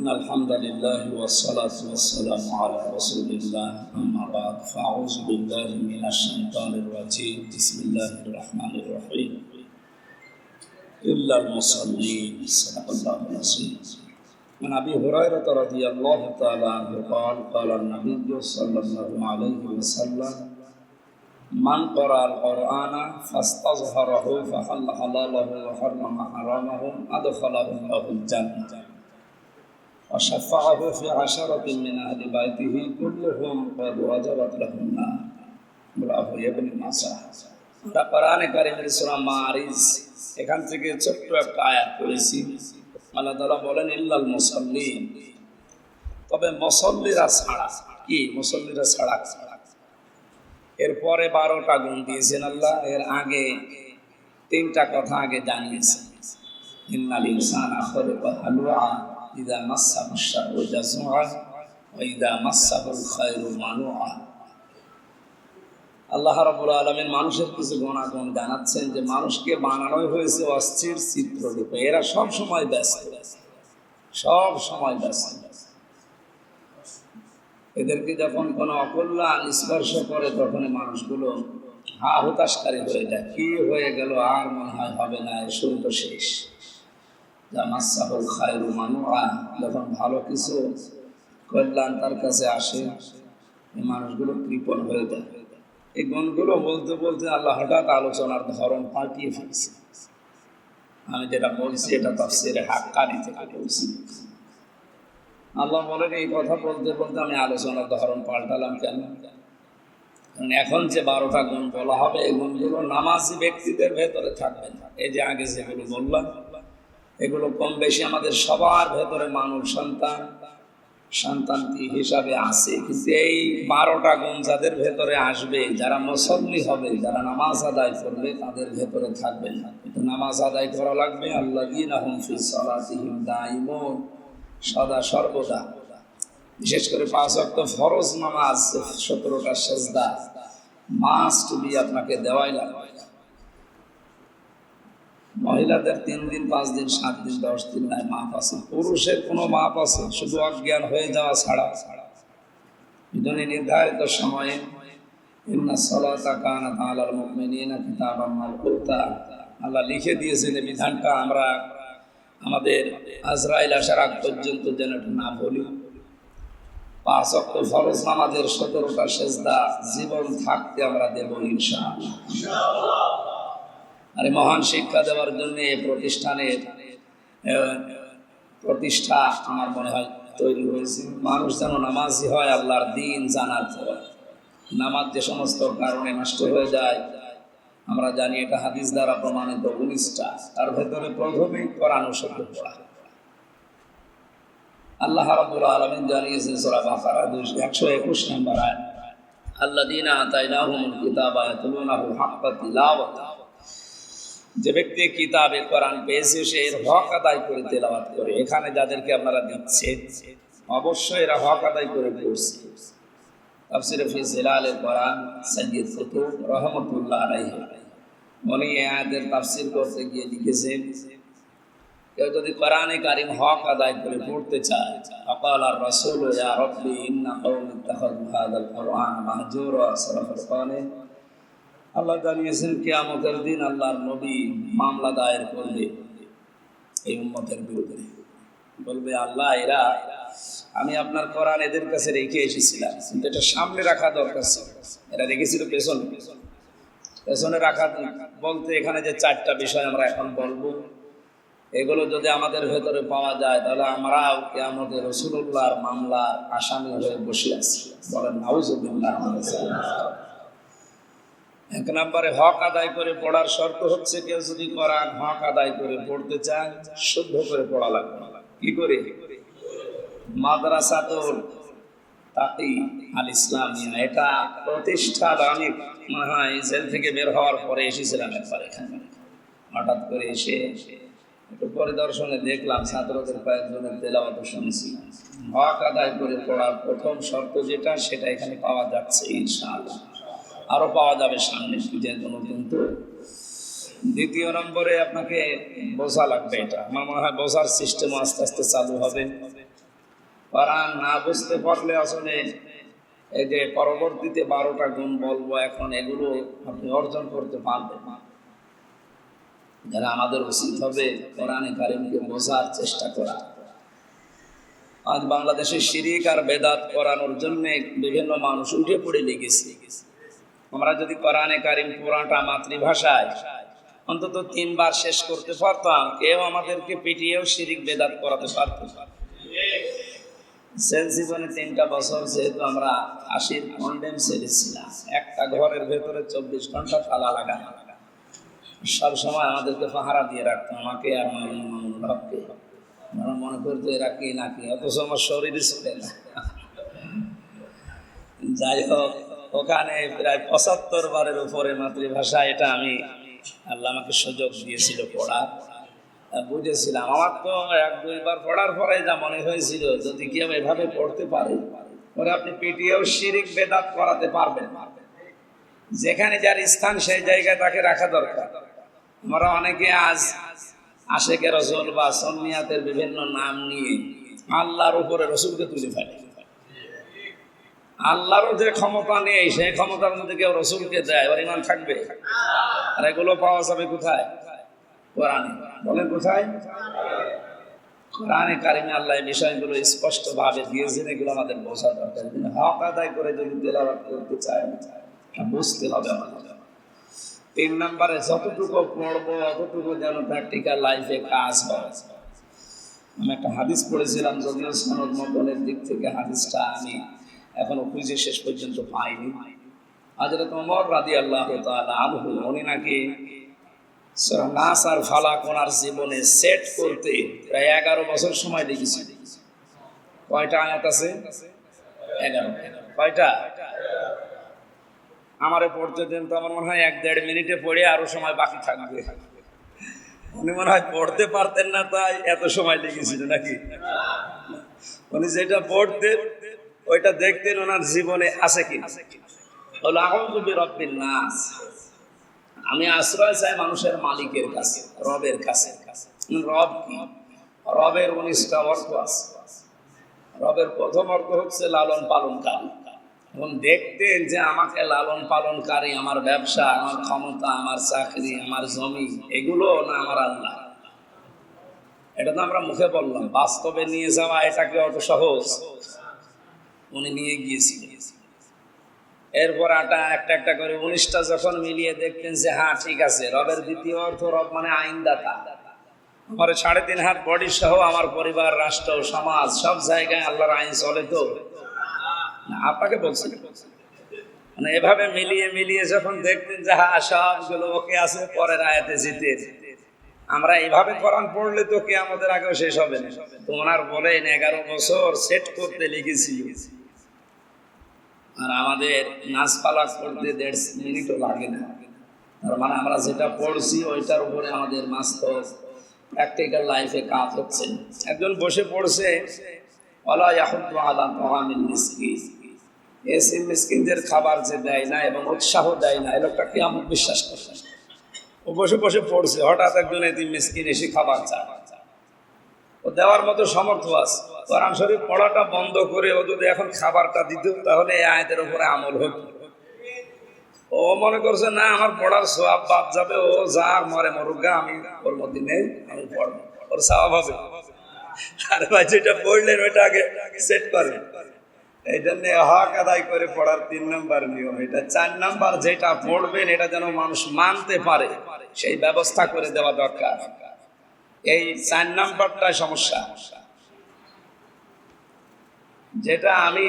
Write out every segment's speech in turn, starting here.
إن الحمد لله والصلاة والسلام على رسول الله أما بعد فأعوذ بالله من الشيطان الرجيم بسم الله الرحمن الرحيم إلا المصلين صدق الله العظيم عن أبي هريرة رضي الله تعالى عنه قال قال النبي صلى الله عليه وسلم من قرأ القرآن فاستظهره فحل حلاله وحرم حرامه أدخله الله الجنة وشفعه في عشرة من أهل بيته كلهم قد وجبت لهم النار رواه ابن ماجه আমরা কোরআনে কারিমের সূরা মারিজ এখান থেকে ছোট্ট একটা আয়াত পড়েছি আল্লাহ তাআলা বলেন ইল্লাল মুসাল্লিন তবে মুসল্লিরা ছাড়া কি মুসল্লিরা ছাড়া এরপরে বারোটা গুণ দিয়েছেন আল্লাহ এর আগে তিনটা কথা আগে জানিয়েছেন ইন্নাল ইনসান খলিকা হালুয়া ইদা মাসাহু শাররু জাজুআ ওয়া ইদা মাসাহুল খায়রু আল্লাহ রাব্বুল আলামিন মানুষের কিছু গুণাগুণ জানাচ্ছেন যে মানুষকে বানানোই হয়েছে অস্থির চিত্ররূপে। এরা সব সময় ব্যস্ত। সব সময় ব্যস্ত। এদেরকে যখন কোনো অকল্যাণ স্পর্শ করে তখন মানুষগুলো হা হতাশকারী হয়ে যায়। কি হয়ে গেল আর মনে হয় হবে না এই তো শেষ। জামাসাহুল খায়রু মানুয়া যখন ভালো কিছু কল্যাণ তার কাছে আসে, এই মানুষগুলো কৃপণ হয়ে যায়। এই গুণগুলো বলতে বলতে আল্লাহ হঠাৎ আলোচনার ধরন পাল্টিয়ে ফেলছে। আমি যেটা বলছি, এটা তফসিরে হাক্কানি থেকে বলছি। আল্লাহ বলেন, এই কথা বলতে বলতে আমি আলোচনার ধরন পাল্টালাম কেন? কারণ এখন যে বারোটা গুণ বলা হবে, এই গুণগুলো নামাজি ব্যক্তিদের ভেতরে থাকবে না। এই যে আগে যেগুলো বললাম এগুলো কম বেশি আমাদের সবার ভেতরে মানব সন্তান। সন্তানটি হিসাবে আছে। কিন্তু এই বারোটা গুণ যাদের ভেতরে আসবে, যারা মুসল্লি হবে, যারা নামাজ আদায় করবে, তাদের ভেতরে থাকবে না। নামাজ আদায় করা লাগবে। আল্লাহ সদা সর্বদা। বিশেষ করে পাঁচ অক্ট ফরজ নামাজ, সতেরোটা সেজদা। মাস্ট বি আপনাকে দেওয়াই লাগবে। মহিলাদের তিন দিন, পাঁচ দিন, সাত দিন, দশ দিন নাই, মাপ আছে। পুরুষের কোনো মাপ আছে, শুধু অজ্ঞান হয়ে যাওয়া ছাড়া। ছাড়া জন্য নির্ধারিত সময়ে, ইন্না সলাতা কানা তাআলার মুমিনিনা আল্লাহ লিখে দিয়েছেন এই বিধানটা আমরা আমাদের আজরাইল আসার আগ পর্যন্ত যেন না বলি। পাঁচ অক্ট ফরজ নামাজের সতেরোটা সেজদা জীবন থাকতে আমরা দেব ইনশাআল্লাহ। আর মহান শিক্ষা দেওয়ার জন্য প্রতিষ্ঠানের প্রতিষ্ঠা আমার মনে হয় তৈরি হয়েছে। মানুষ যেন নামাজি হয়, আল্লাহর দিন জানার পর। নামাজ যে সমস্ত কারণে নষ্ট হয়ে যায়, আমরা জানি এটা হাদিস দ্বারা প্রমাণিত, উনিশটা। তার ভেতরে প্রথমেই কোরআন শব্দ পড়া। আল্লাহ রাব্বুল আলামিন জানিয়েছেন সূরা বাকারা 121 নম্বর আয়াত। আল্লাযীনা আতাইনাহুমুল কিতাবা ইয়াতলুনাহু হাক্কা তিলাওয়াতি। যে ব্যক্তি কিতাবে কোরআন পেয়েছে, সে এর হক আদায় করে তেলাওয়াত করে। এখানে যাদেরকে আপনারা দিচ্ছেন অবশ্যই এরা হক আদায় করে পড়ছে। তাফসিরে ফি জিলালের কোরআন সৈয়দ কুতুব রহমতুল্লাহ আলাইহি। উনি আয়াতের তাফসির করতে গিয়ে লিখেছেন কেউ যদি কোরআনে কারিম হক আদায় করে পড়তে চায় আকাল আর রসুল, ইয়া রব্বি, ইন্না কওমি ইত্তাখাযু হাযাল কোরআন মাহজুরা সূরা ফুরকানে আল্লাহ জানিয়েছেন, কিয়ামতের দিন আল্লাহর নবী মামলা দায়ের করবে এই উম্মতের বিরুদ্ধে। বলবে, আল্লাহ, এরা, আমি আপনার কোরআন এদের কাছে রেখে এসেছিলাম, কিন্তু এটা সামনে রাখা দরকার ছিল। এরা রেখেছিল পেছনে। পেছনে রাখা বলতে এখানে যে চারটা বিষয় আমরা এখন বলব, এগুলো যদি আমাদের ভেতরে পাওয়া যায়, তাহলে আমরাও কেয়ামতের রসুল্লাহর মামলার আসামি হয়ে বসে আছি। বলেন, নাউজুবিল্লাহ। এক নম্বরে হক আদায় করে পড়ার শর্ত হচ্ছে কেউ যদি করান হক আদায় করে পড়তে চান শুদ্ধ করে পড়া লাগবে কি করে? মাদ্রাসা তো তাকি আল ইসলামিয়া। এটা প্রতিষ্ঠার অনেক, মনে জেল থেকে বের হওয়ার পরে এসেছিলাম একবার এখানে। হঠাৎ করে এসে একটু পরিদর্শনে দেখলাম ছাত্রদের কয়েকজনের তেলাওয়াত শুনছি। হক আদায় করে পড়ার প্রথম শর্ত যেটা, সেটা এখানে পাওয়া যাচ্ছে, ইনশাআল্লাহ। আরও পাওয়া যাবে সামনে যেহেতু নতুন তো। দ্বিতীয় নম্বরে আপনাকে বোঝা লাগবে এটা। আমার মনে হয় বোঝার সিস্টেম আস্তে আস্তে চালু হবে। কোরআন না বুঝতে পারলে আসলে এই যে পরবর্তীতে বারোটা গুণ বলব এখন, এগুলো আপনি অর্জন করতে পারবেন। যারা আমাদের উচিত হবে কোরআনে কারিমকে বোঝার চেষ্টা করা। আজ বাংলাদেশে শিরিক আর বেদাত করানোর জন্য বিভিন্ন মানুষ উঠে পড়ে লেগেছে। আমরা যদি কোরআনে কারিম পুরাটা মাতৃভাষায় অন্তত তিনবার শেষ করতে পারতাম, কেউ আমাদেরকে পিটিয়েও শিরিক বেদাত করাতে পারত সেল জীবনে তিনটা বছর যেহেতু আমরা আশির কন্ডেম সেলে ছিলাম একটা ঘরের ভেতরে চব্বিশ ঘণ্টা তালা লাগানো। সব সময় আমাদেরকে পাহারা দিয়ে রাখতো, আমাকে আর আমরা মনে করতো, এরা কি নাকি? অথচ আমার শরীর ছিল না। যাই হোক ওখানে প্রায় পঁচাত্তর বারের উপরে মাতৃভাষা, এটা আমি আল্লাহ আমাকে সুযোগ দিয়েছিল পড়ার। বুঝেছিলাম। আমার তো এক দুইবার পড়ার পরে যা মনে হয়েছিল, যদি কেউ এভাবে পড়তে পারে, পরে আপনি পিটিয়েও শিরিক বেদাত করাতে পারবেন। যেখানে যার স্থান, সেই জায়গায় তাকে রাখা দরকার। আমরা অনেকে আজ আশেকে রসুল বা সন্নিয়াতের বিভিন্ন নাম নিয়ে আল্লাহর উপরে রসুলকে তুলে ফেলে আল্লাহরও যে ক্ষমতা নেই, সেই ক্ষমতার মধ্যে কেউ রসুলকে দেয় ওর ইমান থাকবে। আর এগুলো পাওয়া যাবে কোথায়? কোরআনে। বলেন কোথায়? কোরআনে কারিমে আল্লাহ এই বিষয়গুলো স্পষ্ট ভাবে দিয়েছেন, এগুলো আমাদের বোঝা দরকার। হক আদায় করে যদি তেলাবাদ করতে চায় বুঝতে হবে আমাদের। তিন নম্বরে, যতটুকু পড়ব, অতটুকু যেন প্র্যাকটিক্যাল লাইফে কাজ হয়। আমি একটা হাদিস পড়েছিলাম, যদিও সনদ মতনের দিক থেকে হাদিসটা আমি এখনও খুঁজে শেষ পর্যন্ত পাইনি। হাজরত ওমর রাদি আল্লাহ আনহু, উনি নাকি নাস আর ফালাক ওনার জীবনে সেট করতে প্রায় এগারো বছর সময় লেগেছে কয়টা আয়াত আছে? এগারো। কয়টা? আমারে পড়তে দেন তো আমার মনে হয় এক দেড় মিনিটে পড়ে আরও সময় বাকি থাকবে। উনি মনে হয় পড়তে পারতেন না, তাই এত সময় লেগেছিল নাকি? উনি যেটা পড়তেন ওইটা দেখতেন ওনার জীবনে আছে কি হলো আহমদুবি রব্বিন নাস। আমি আশ্রয় চাই মানুষের মালিকের কাছে, রবের কাছে। রব কি? রবের উনিশটা অর্থ আছে। রবের প্রথম অর্থ হচ্ছে লালন পালনকারী। এবং দেখতেন যে আমাকে লালন পালনকারী, আমার ব্যবসা, আমার ক্ষমতা, আমার চাকরি, আমার জমি, এগুলো না আমার আল্লাহ। এটা তো আমরা মুখে বললাম, বাস্তবে নিয়ে যাওয়া এটাকে অত সহজ। উনি নিয়ে গিয়েছিলেন এরপর আটা একটা একটা করে উনিশটা যখন মিলিয়ে দেখতেন যে হ্যাঁ ঠিক আছে, রবের দ্বিতীয় অর্থ রব মানে আইনদাতা। আমার সাড়ে তিন হাত বডি সহ আমার পরিবার, রাষ্ট্র, সমাজ, সব জায়গায় আল্লাহর আইন চলে তো? আপনাকে বলছি। মানে এভাবে মিলিয়ে মিলিয়ে যখন দেখতেন যে হ্যাঁ সবগুলো ওকে আছে, পরের আয়াতে জিতে। আমরা এইভাবে কোরআন পড়লে তো কে আমাদের আগেও শেষ হবে না। তো ওনার বলেন, এগারো বছর সেট করতে লিখেছিল আর আমাদের নাচপালা করতে দেড় মিনিটও লাগে না। তার মানে আমরা যেটা পড়ছি ওইটার উপরে আমাদের মাস্ত প্র্যাকটিক্যাল লাইফে কাজ হচ্ছে। একজন বসে পড়ছে খাবার যে দেয় না এবং উৎসাহ দেয় না এই লোকটা কেমন বিশ্বাস করছে। ও বসে বসে পড়ছে, হঠাৎ একজন এসে খাবার চায়। ও দেওয়ার মতো সমর্থ আছে। কোরআন শরীফ পড়াটা বন্ধ করে ও যদি এখন খাবারটা দিত, তাহলে এই আয়াতের উপরে আমল হতো ও মনে করছে, না, আমার পড়ার সব বাদ যাবে, ও যা মরে মরুগা আমি ওর মধ্যে নেই, আমি পড়ব। ওর স্বভাব হবে। আরে ভাই, যেটা পড়লেন, ওইটা আগে সেট করেন। এই জন্য হক আদায় করে পড়ার তিন নাম্বার নিয়ম। এটা চার নাম্বার, যেটা পড়বেন, এটা যেন মানুষ মানতে পারে, সেই ব্যবস্থা করে দেওয়া দরকার। এই চার নাম্বারটা সমস্যা। যেটা আমি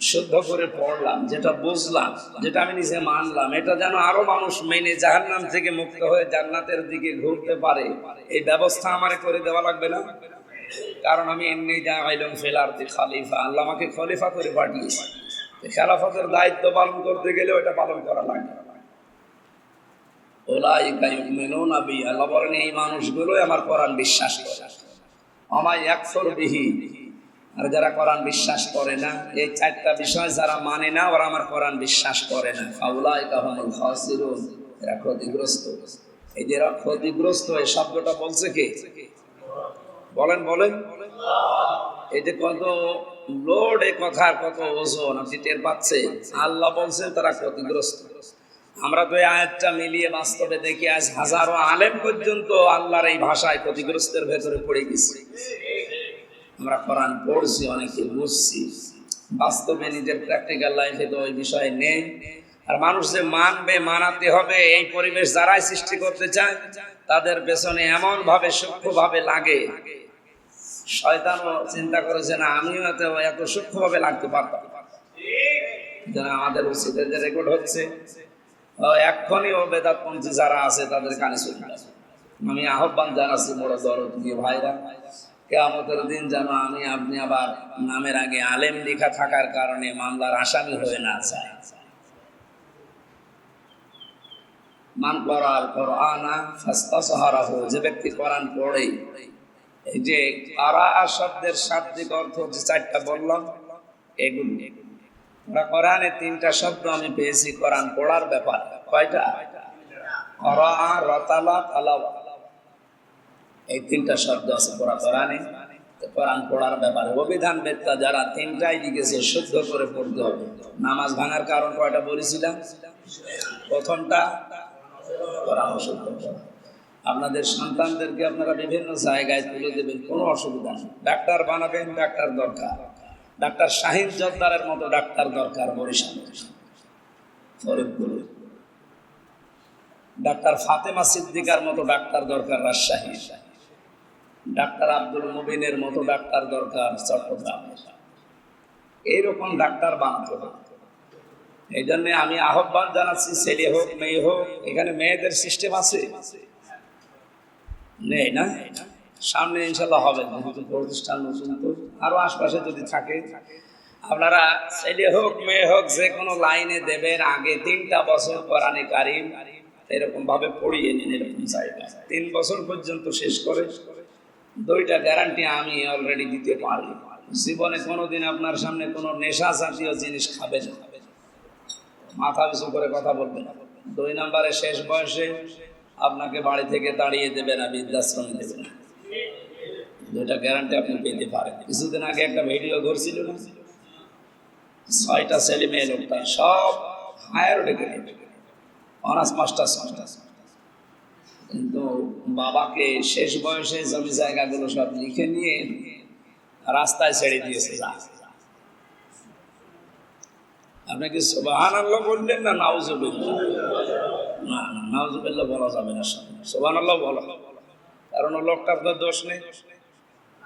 শুদ্ধ করে পড়লাম, যেটা বুঝলাম, যেটা আমি নিজে মানলাম, এটা যেন আরও মানুষ মেনে জাহান্নাম থেকে মুক্ত হয়ে জান্নাতের দিকে ঘুরতে পারে, এই ব্যবস্থা আমার করে দেওয়া লাগবে না? কারণ আমি এমনি যা আইলাম ফেলারতে খালিফা, আল্লাহ আমাকে খলিফা করে পাঠিয়েছে। খেলাফতের দায়িত্ব পালন করতে গেলে ওটা পালন করা লাগবে ওলাইকা ইউমিনুনা বি আল্লাহ বলেন, এই মানুষগুলোই আমার কোরআন বিশ্বাস আমায় বিহি। আর যারা কোরআন বিশ্বাস করে না, এই চারটা বিষয় যারা মানে না, ওরা আমার কোরআন বিশ্বাস করে না। ফাউলাইকা হুমুল খাসিরুন। এরা ক্ষতিগ্রস্ত। এই ক্ষতিগ্রস্ত, এই শব্দটা বলছে কে? বলেন বলেন। এই যে কত লোড এ কথার কত ওজন, আপনি টের পাচ্ছে আল্লাহ বলছেন তারা ক্ষতিগ্রস্ত। আমরা এই আয়াতটা মিলিয়ে বাস্তবে দেখি, আজ হাজারো আলেম পর্যন্ত আল্লাহর এই ভাষায় ক্ষতিগ্রস্তের ভেতরে পড়ে গেছি। আমরা কোরআন পড়ছি, অনেকে বুঝছি। বাস্তবে নিজের প্র্যাকটিক্যাল লাইফে তো ওই বিষয় নেই। আর মানুষ যে মানবে, মানাতে হবে, এই পরিবেশ যারাই সৃষ্টি করতে চায়, তাদের পেছনে এমন ভাবে সূক্ষ্মভাবে লাগে। শয়তানও চিন্তা করেছে, না, আমিও এত এত সূক্ষ্মভাবে লাগতে পারতাম যেন আমাদের উচিত রেকর্ড হচ্ছে। ও এক্ষণই ও যারা আছে তাদের কানে আমি আহ্বান জানাচ্ছি বড় দরদ দিয়ে ভাইরা, কেয়ামতের দিন যেন আমি, আপনি আবার নামের আগে আলেম লেখা থাকার কারণে মামলার আসামি হয়ে না যায়। মান কোরআনা ফাস্তা সাহারাহু যে ব্যক্তি পড়ে, এই যে আরা শব্দের শাব্দিক অর্থ যে চারটা বললাম, এগুলি। ওরা কোরআনে তিনটা শব্দ আমি পেয়েছি, কোরআন পড়ার ব্যাপার। কয়টা? রতালা, তালাওয়া। এই তিনটা শব্দ আছে পড়া কোরআনে। কোরআন পড়ার ব্যাপারে। অভিধান বেত্তা যারা তিনটাই লিখেছে, শুদ্ধ করে পড়তে হবে। নামাজ ভাঙার কারণ কয়টা বলেছিলাম? প্রথমটা, কোরআন আপনাদের সন্তানদেরকে আপনারা বিভিন্ন জায়গায় তুলে দেবেন, কোনো অসুবিধা নেই। ডাক্তার বানাবেন, ডাক্তার দরকার। ডাক্তার শাহিন জর্দারের মতো ডাক্তার দরকার বরিশাল। ডাক্তার ফাতেমা সিদ্দিকার মতো ডাক্তার দরকার রাজশাহী। ডাক্তার আব্দুল মুবিনের মতো ডাক্তার দরকার চট্টগ্রামের এইরকম ডাক্তার বানাতে হবে। এই জন্য আমি আহ্বান জানাচ্ছি, ছেলে হোক, মেয়ে হোক, এখানে মেয়েদের সিস্টেম আছে। নেই না? সামনে ইনশাল্লাহ হবে প্রতিষ্ঠান নতুন তো। আরও আশপাশে যদি থাকে, আপনারা ছেলে হোক, মেয়ে হোক, যে কোনো লাইনে দেবেন আগে। তিনটা বছর কোরআনে কারিম এরকম ভাবে পড়িয়ে নিন এরকম জায়গায় তিন বছর পর্যন্ত শেষ করে, দুইটা গ্যারান্টি আমি অলরেডি দিতে পারি। জীবনে কোনোদিন আপনার সামনে কোনো নেশা জাতীয় জিনিস খাবে না। মাথা পিছু করে কথা বলবে না। দুই নম্বরে শেষ বয়সে আপনাকে বাড়ি থেকে দাঁড়িয়ে দেবে না, বৃদ্ধাশ্রমে দেবে না। দুইটা গ্যারান্টি আপনি পেতে পারেন। কিছুদিন আগে একটা ভিডিও ধরছিল না? ছয়টা ছেলে মেয়ে লোকটা, সব হায়ার ডেকে অনার্স মাস্টার্স মাস্টার্স কিন্তু বাবাকে শেষ বয়সে জমি জায়গাগুলো সব লিখে নিয়ে রাস্তায় ছেড়ে দিয়েছে যা। আপনাকে সোবাহান আল্লাহ বললেন না নাউজুবিল্লাহ? না না, নাউজুবিল্লাহ বলা যাবে না সোবাহান আল্লাহ বলা। কারণ লোকটার তো দোষ নেই।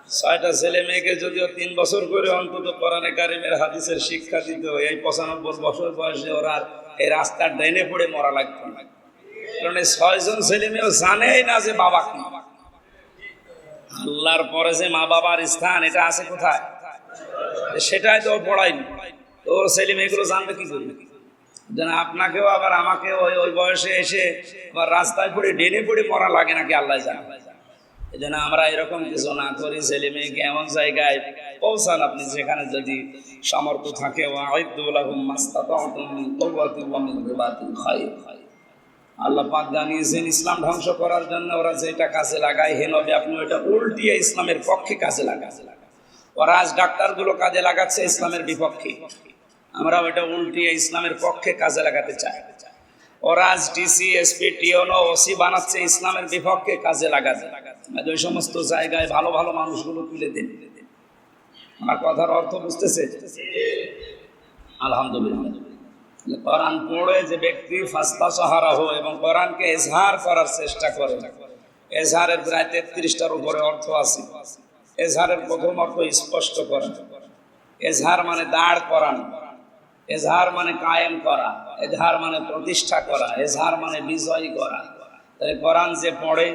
ছয়টা ছেলে মেয়েকে যদিও তিন বছর করে অন্তত কোরআনে কারিমের হাদিসের শিক্ষা দিত এই পঁচানব্বই বছর বয়সে ওরা এই রাস্তার ড্রেনে পড়ে মরা লাগতো না। কারণ এই ছয়জন ছেলে মেয়েও জানেই না যে বাবা কি। আল্লাহর পরে যে মা বাবার স্থান, এটা আছে কোথায়? সেটাই তো তো ওর ছেলে মেয়েগুলো জানবে কি করবে যেন আপনাকেও আবার আমাকে ওই ওই বয়সে এসে আবার রাস্তায় পড়ে ডেনে পড়ে মরা লাগে নাকি, আল্লাহ জানে। এই জন্য আমরা এরকম কিছু না করি, ছেলে মেয়েকে এমন জায়গায় পৌঁছান আপনি যেখানে যদি সামর্থ্য থাকে। আল্লাহ পাক জানিয়েছেন, ইসলাম ধ্বংস করার জন্য ওরা যেটা কাজে লাগায়, হে নবে, আপনি ওইটা উল্টিয়ে ইসলামের পক্ষে কাজে লাগা ওরা আজ ডাক্তারগুলো কাজে লাগাচ্ছে ইসলামের বিপক্ষে। আমরা ওইটা উল্টিয়ে ইসলামের পক্ষে কাজে লাগাতে চাই। ওরা আজ ডিসি, এসপি টিওনো ওসি বানাচ্ছে ইসলামের বিপক্ষে কাজে লাগাতে। ওই সমস্ত জায়গায় ভালো ভালো মানুষগুলো তুলে দিন। আমার কথার অর্থ বুঝতেছে? আলহামদুলিল্লাহ। কোরআন পড়ে যে ব্যক্তি ফাস্তা সাহারা হয় এবং কোরআনকে এজহার করার চেষ্টা করে, এজহারের প্রায় তেত্রিশটার উপরে অর্থ আছে। এজহারের প্রথম অর্থ স্পষ্ট করা। এজহার মানে দাঁড় করানো। এজহার মানে কায়েম করা। এজহার মানে প্রতিষ্ঠা করা। এজহার মানে বিজয় করা। তাই কোরআন যে পড়ে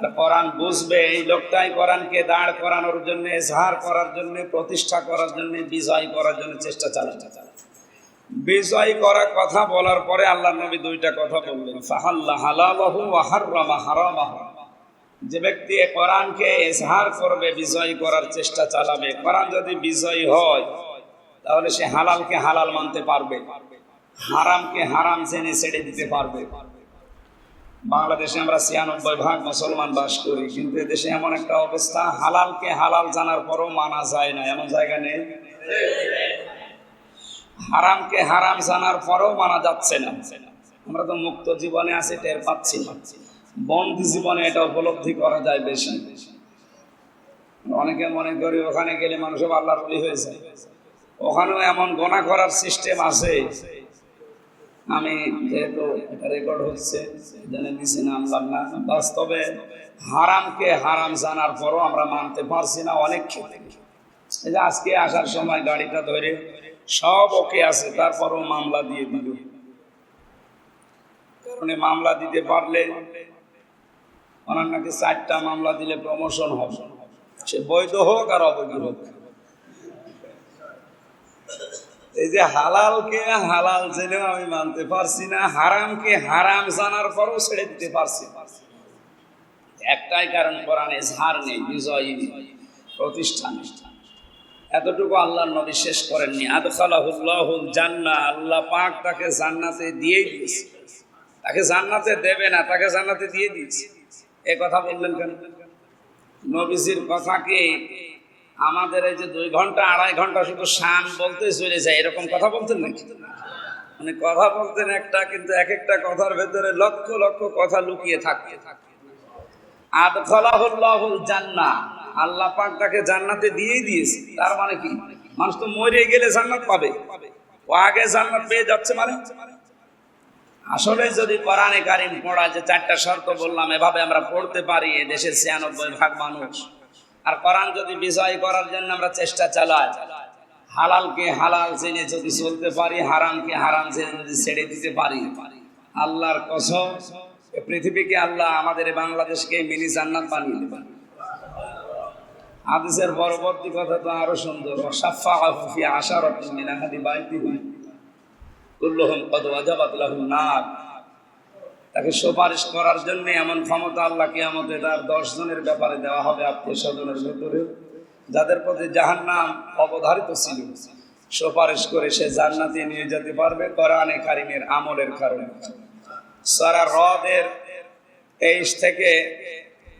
আর কোরআন বুঝবে, এই লোকটাই কোরআনকে দাঁড় করানোর জন্য, এজহার করার জন্য, প্রতিষ্ঠা করার জন্য, বিজয় করার জন্য চেষ্টা চালাতে বিজয় করার কথা বলার পরে আল্লাহ নবী দুইটা কথা বললেন। ফাহাল্লা হালালাহু ওয়া হাররামা হারামাহু। যে ব্যক্তি কোরআনকে এজহার করবে, বিজয় করার চেষ্টা চালাবে, কোরআন যদি বিজয় হয়, তাহলে সে হালালকে হালাল মানতে পারবে, হারামকে হারাম জেনে ছেড়ে দিতে পারবে। বাংলাদেশে আমরা ছিয়ানব্বই ভাগ মুসলমান বাস করি, কিন্তু এদেশে এমন একটা অবস্থা, হালালকে হালাল জানার পরও মানা যায় না, এমন জায়গা নেই। হারামকে হারাম জানার পরেও মানা যাচ্ছে না। আমরা তো মুক্ত জীবনে আছি, টের পাচ্ছি না। বন্দি জীবনে এটা উপলব্ধি করা যায় বেশি। অনেকে মনে করি ওখানে গেলে মানুষ সব আল্লাহর হয়ে যায়। ওখানেও এমন গোনা করার সিস্টেম আছে। আমি যেহেতু এটা রেকর্ড হচ্ছে জেনে নিছি না আনলাম না। বাস্তবে হারামকে হারাম জানার পরও আমরা মানতে পারছি না অনেক এই যে আজকে আসার সময় গাড়িটা ধরে সব ওকে আছে, তারপরও মামলা দিয়ে দিল। কারণে মামলা দিতে পারলে ওনার নাকি চারটা মামলা দিলে প্রমোশন হবে। সে বৈধ হোক আর অবৈধ হোক। এই যে হালালকে হালাল জেনেও আমি মানতে পারছি না হারামকে হারাম জানার পরও ছেড়ে দিতে পারছি। একটাই কারণ কোরআনে ঝাড় নেই, বিজয়ী নেই, প্রতিষ্ঠান এতটুকু আল্লাহর নবী শেষ করেননি। আদখালাহুল্লাহুল জান্নাহ, আল্লাহ পাক তাকে জান্নাতে দিয়েই দিয়েছে। তাকে জান্নাতে দেবে না, তাকে জান্নাতে দিয়ে দিয়েছে। এ কথা বললেন কেন? নবীজির কথাকে আমাদের এই যে দুই ঘণ্টা, আড়াই ঘণ্টা শুধু শান বলতে চলে যায়। এরকম কথা বলতেন নাকি? মানে কথা বলতেন একটা, কিন্তু এক একটা কথার ভেতরে লক্ষ লক্ষ কথা লুকিয়ে থাকতে আদখলাহুল্লাহুল জান্নাহ আল্লাহ পাক তাকে জান্নাতে দিয়েই দিয়েছে। তার মানে কি? মানুষ তো মরে গেলে জান্নাত পাবে। ও আগে জান্নাত পেয়ে যাচ্ছে মানে? আসলে যদি কোরআনে কারিম পড়া যে চারটা শর্ত বললাম, এভাবে আমরা পড়তে পারি। দেশের ছিয়ানব্বই ভাগ মানুষ। আর কোরআন যদি বিজয় করার জন্য আমরা চেষ্টা চালাই, হালালকে হালাল জেনে যদি চলতে পারি, হারামকে হারাম জেনে যদি ছেড়ে দিতে পারি, আল্লাহর কসম পৃথিবীকে আল্লাহ আমাদের বাংলাদেশকে মিনি জান্নাত বানিয়ে দেবেন। হাদিসের পরবর্তী কথা তো আরও সুন্দর বাইতিহি, কুল্লুহুম ওয়াজাবাত লাহুম নার। তাকে সুপারিশ করার জন্য এমন ক্ষমতা আল্লাহ কিয়ামতে তার দশ জনের ব্যাপারে দেওয়া হবে আত্মীয় স্বজনের ভেতরে, যাদের প্রতি জাহান্নাম অবধারিত ছিল। সুপারিশ করে সে জান্নাতে নিয়ে যেতে পারবে কোরআনে কারিমের আমলের কারণে। সারা হ্রদের তেইশ থেকে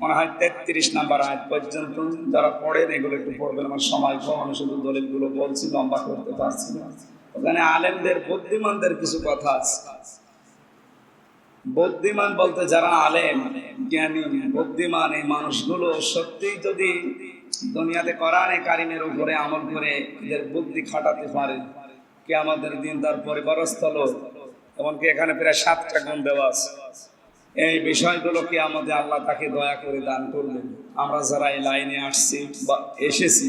মনে হয় তেত্রিশ নাম্বার আয়াত পর্যন্ত যারা পড়েন এগুলো একটু পড়বেন, আমার সময় কম, আমি শুধু দলিলগুলো বলছি, লম্বা করতে পারছি না। ওখানে আলেমদের, বুদ্ধিমানদের কিছু কথা আছে। বুদ্ধিমান বলতে যারা আলেম, জ্ঞানী, বুদ্ধিমান এই মানুষগুলো সত্যিই যদি দুনিয়াতে কোরআনে কারিমের উপরে আমল করে এদের বুদ্ধি খাটাতে পারে কে আমাদের দিন তার পরিবারস্থল এমনকি এখানে প্রায় সাতটা গুণ দেওয়া আছে। এই বিষয়গুলোকে আমাদের আল্লাহ তাকে দয়া করে দান করবেন। আমরা যারা এই লাইনে আসছি বা এসেছি,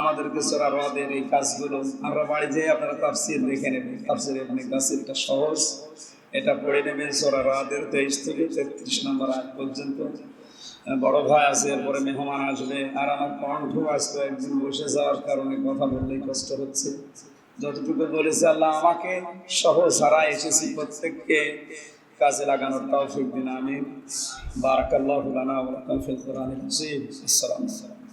আমাদেরকে সোরা রদের এই কাজগুলো, আমরা বাড়ি যেয়ে আপনারা তাফসির দেখে নেবেন। তাফসির এখানে তাফসিরটা সহজ। এটা পড়ে নেবেন সোরা রাদের তেইশ থেকে তেত্রিশ নম্বর আগ পর্যন্ত। বড় ভাই আছে, এরপরে মেহমান আসবে। আর আমার কণ্ঠ আজকে একদিন বসে যাওয়ার কারণে কথা বললেই কষ্ট হচ্ছে। যতটুকু বলেছে আল্লাহ আমাকে সহ সারা এসেছি প্রত্যেককে কাজে লাগানোর তৌফিক দিন আমি বারাকাল্লাহু ওয়া আসসালামু আলাইকুম।